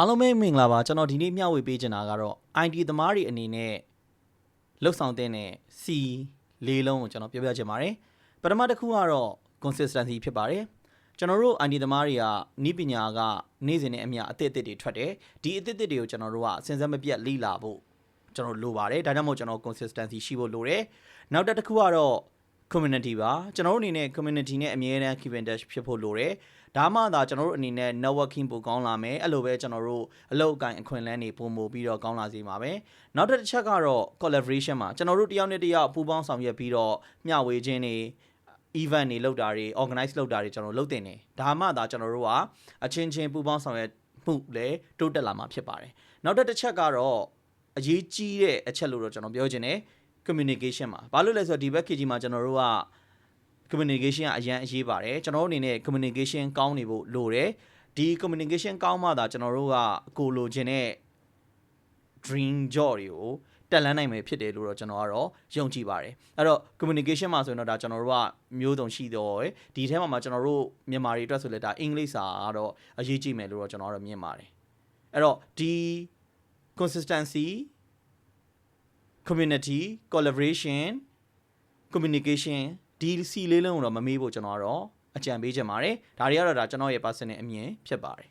အားလုံးပဲမင်္ဂလာပါကျွန်တော်ဒီနေ့မျှဝေပေးချင်တာကတော့ IT သမားတွေအနေနဲ့လှုပ်ဆောင်တဲ့ C လေးလုံးကိုကျွန်တော်ပြောပြချင်ပါတယ်ပထမတစ်ခုကတော့ consistency ဖြစ်ပါတယ်ကျွန်တော်တို့ IT သမားတွေကဤပညာကနေ့စဉ်နဲ့အမျှအသစ်အသစ်တွေထွက်တယ်ဒီအသစ်အသစ်တွေကိုကျွန်တော်တို့ကစဉ်ဆက်မပြတ်လေ့လာဖို့ကျွန်တော်လိုပါတယ်ဒါကြောင့်မို့ကျွန်တော် consistency ရှိဖို့လိုတယ်နောက်တစ်ခုကတော့ community ပါကျွန်တော်တို့အနေနဲ့ community နဲ့အမြဲတမ်း keep in touch ဖြစ်ဖို့လိုတယ်ဒါမှသာကျွန်တော်တို့အနေနဲ့ networking ပိုကောင်းလာမယ်အဲ့လိုပဲကျွန်တော်တို့အလုပ်အကင်အခွင့်အလမ်းတွေပုံမို့ပြီးတော့ကောင်းလာစေမှာပဲနောက်တစ်ချက်ကတော့ collaboration မှာကျွန်တော်တို့တယောက်နဲ့တယောက်ပူးပေါင်းဆောင်ရွက်ပြီးတော့မျှဝေခြင်းတွေ event တွေလုပ်တာတွေ organize လုပ်တာတွေကျွန်တော်လုပ်တင်တယ်ဒါမှသာကျွန်တော်တို့ကအချင်းချင်းပူးပေါင်းဆောင်ရွက်မှုလည်းတိုးတက်လာမှာဖြစ်ပါတယ်နောက်တစ်ချက်ကတော့အရေးကြီးတဲ့အချက်လို့တော့ကျွန်တော်ပြောချင်တယ် communication မှာဘာလို့လဲဆိုတော့ဒီဘက် KG မှာကျွန်တော်တို့က communication ကအရန်အရေးပါတယ်ကျွန်တော်တို့အနေနဲ့ communication ကောင်းနေဖို့လိုတယ်ဒီ communication ကောင်းမှသာကျွန်တော်တို့ကကိုလိုချင်တဲ့ dream job တွေကိုတက်လန်းနိုင်မယ်ဖြစ်တယ်လို့တော့ကျွန်တော်ကတော့ယုံကြည်ပါတယ်အဲ့တော့ communication မှာဆိုရင်တော့ဒါကျွန်တော်တို့ကမျိုးစုံရှိတော့ရယ်ဒီထဲမှာမှာကျွန်တော်တို့မြန်မာတွေအတွက်ဆိုလဲဒါအင်္ဂလိပ်စာကတော့အရေးကြီးမယ်လို့တော့ကျွန်တော်ကတော့မြင်ပါတယ်အဲ့တော့ဒီ consistency community collaboration communication ဒီစီလေးလုံးကိုတော့မမေးဖို့ကျွန်တော်ကတော့အကြံပေးချင်ပါတယ်ဒါတွေကတော့ဒါကျွန်တော်ရဲ့ personal အမြင်ဖြစ်ပါတယ်